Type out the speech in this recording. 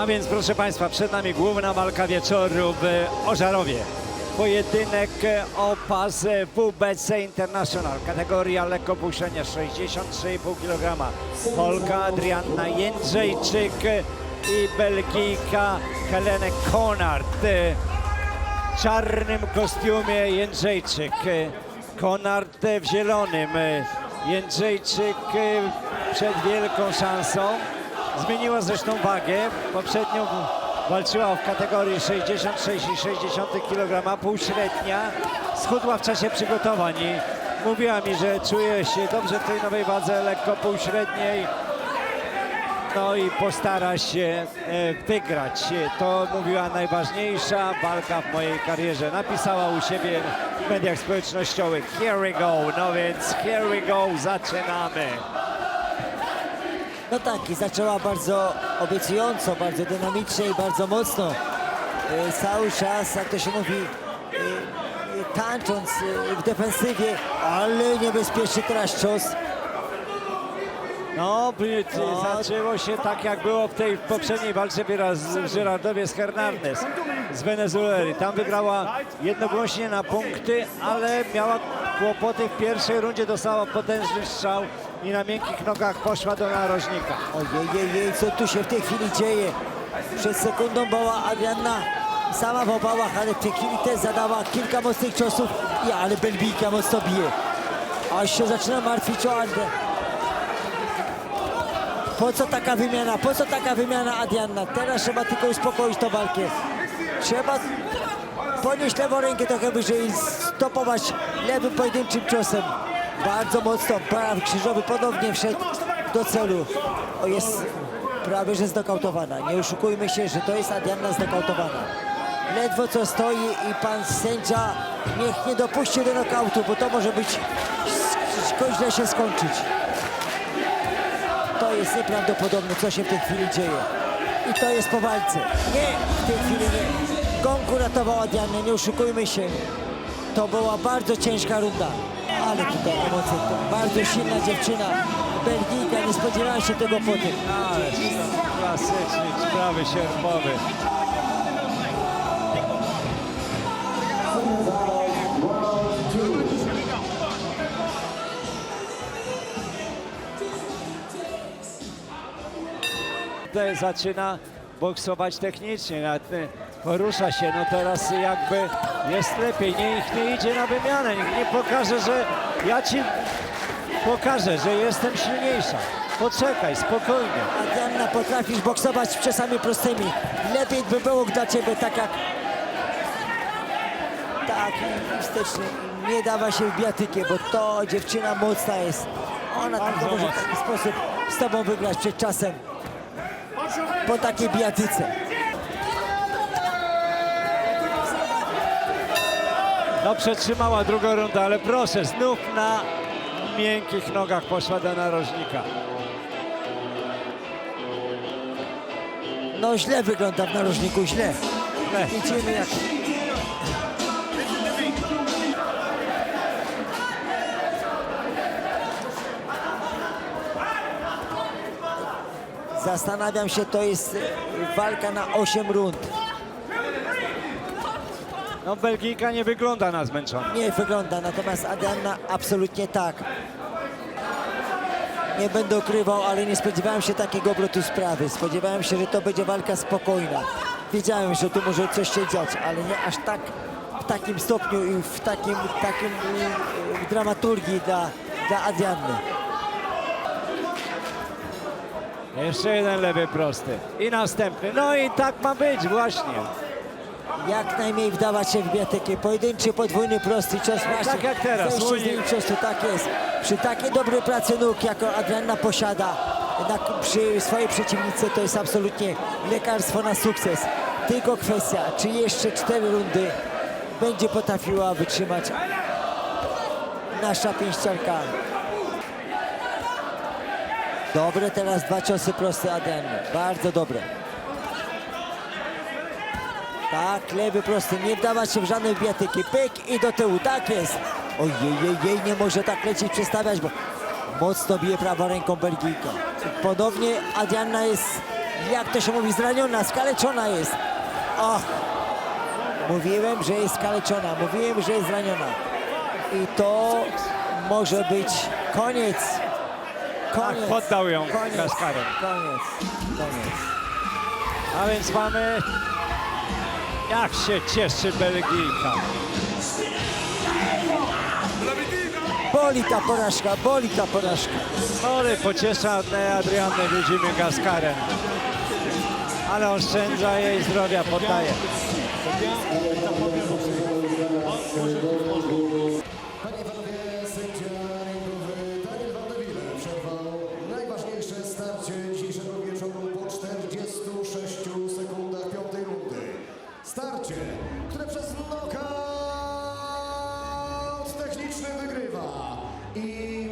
A więc proszę Państwa, przed nami główna walka wieczoru w Ożarowie. Pojedynek o pas WBC International, kategoria lekko buszenia 63,5 kg. Polka Adrianna Jędrzejczyk i Belgijka Helene Konard. W czarnym kostiumie Jędrzejczyk, Konard w zielonym. Jędrzejczyk przed wielką szansą. Zmieniła zresztą wagę. Poprzednio walczyła w kategorii 66,6 kg, półśrednia. Schudła w czasie przygotowań i mówiła mi, że czuje się dobrze w tej nowej wadze lekko półśredniej. No i postara się e, wygrać. To mówiła najważniejsza walka w mojej karierze. Napisała u siebie w mediach społecznościowych. Here we go. No więc here we go. Zaczynamy. No tak, i zaczęła bardzo obiecująco, bardzo dynamicznie i bardzo mocno. E, Cały czas, jak to się mówi, e, tańcząc e, w defensywie, ale niebezpieczny teraz cios. No, No. zaczęło się tak, jak było w tej poprzedniej walce w Żyrardowie z Hernandez z Wenezueli. Tam wygrała jednogłośnie na punkty, ale miała kłopoty w pierwszej rundzie, dostała potężny strzał i na miękkich nogach poszła do narożnika. Ojej, jej, co tu się w tej chwili dzieje? Przed sekundą była Adrianna sama w obałach, ale w tej chwili też zadała kilka mocnych ciosów. Ale Belbijka mocno bije. Aż się zaczyna martwić o Andę. Po co taka wymiana? Po co taka wymiana Adrianna? Teraz trzeba tylko uspokoić tą walkę. Trzeba podnieść lewą rękę trochę wyżej i stopować lewym pojedynczym ciosem. Bardzo mocno, prawy krzyżowy ponownie wszedł do celu. O, jest prawie, że znokautowana. Nie oszukujmy się, że to jest Adrianna znokautowana. Ledwo co stoi i pan sędzia niech nie dopuści do nokautu, bo to może być źle się skończyć. To jest nieprawdopodobne, co się w tej chwili dzieje. I to jest po walce. Nie, w tej chwili nie. Gong uratował Adriannę, nie oszukujmy się. To była bardzo ciężka runda. Ale tutaj emocje, to bardzo silna dziewczyna. Belgijka, nie spodziewałem się tego po tym. Ale klasyczny, prawy sierpowy. Tutaj zaczyna boksować technicznie, nawet, y, porusza się, no teraz jakby jest lepiej, niech nie idzie na wymianę, niech nie pokaże, że ja ci pokażę, że jestem silniejsza. Poczekaj, spokojnie. Adrianna, potrafisz boksować czasami prostymi. Lepiej by było dla ciebie tak jak... Tak, wstecznie. Nie dawa się w biatykę, bo to dziewczyna mocna jest. Ona Bardzo tylko może w taki sposób z tobą wygrać przed czasem. Po takiej biatyce. No przetrzymała drugą rundę, ale proszę, znów na miękkich nogach poszła do narożnika. No źle wygląda w narożniku, źle. Widzimy jak... Zastanawiam się, to jest e, walka na 8 rund. No Belgijka nie wygląda na zmęczoną. Nie wygląda, natomiast Adrianna absolutnie tak. Nie będę ukrywał, ale nie spodziewałem się takiego obrotu sprawy. Spodziewałem się, że to będzie walka spokojna. Wiedziałem, że tu może coś się dziać, ale nie aż tak w takim stopniu i w takim, takim y, y, dramaturgii dla, dla Adrianny. Jeszcze jeden lewy prosty. I następny. No i tak ma być właśnie. Jak najmniej wdawać się w biatykę. Pojedynczy, podwójny, prosty cios właśnie. Tak jak teraz, ciosu, tak jest. Przy takiej dobrej pracy nóg, jaką Adrianna posiada na, przy swojej przeciwnicy, to jest absolutnie lekarstwo na sukces. Tylko kwestia, czy jeszcze cztery rundy będzie potrafiła wytrzymać nasza pięściarka. Dobre teraz dwa ciosy proste Adrianny. Bardzo dobre. Tak, lewy prosty, nie wdawać się w żadne biatyki. Pyk i do tyłu, tak jest. Ojej, jej, nie może tak lecieć, przestawiać, bo mocno bije prawą ręką Belgijka. Ponownie Adrianna jest jak to się mówi, zraniona, skaleczona jest. Och, mówiłem, że jest skaleczona, mówiłem, że jest zraniona. I to może być koniec. Koniec. Tak, poddał ją koniec. Koniec, koniec. A więc mamy... Jak się cieszy Belgijka. Boli ta porażka, boli ta porażka. Chory pociesza Adriannę widzimy Gaskarem. Ale oszczędza jej zdrowia, poddaje. Silva. E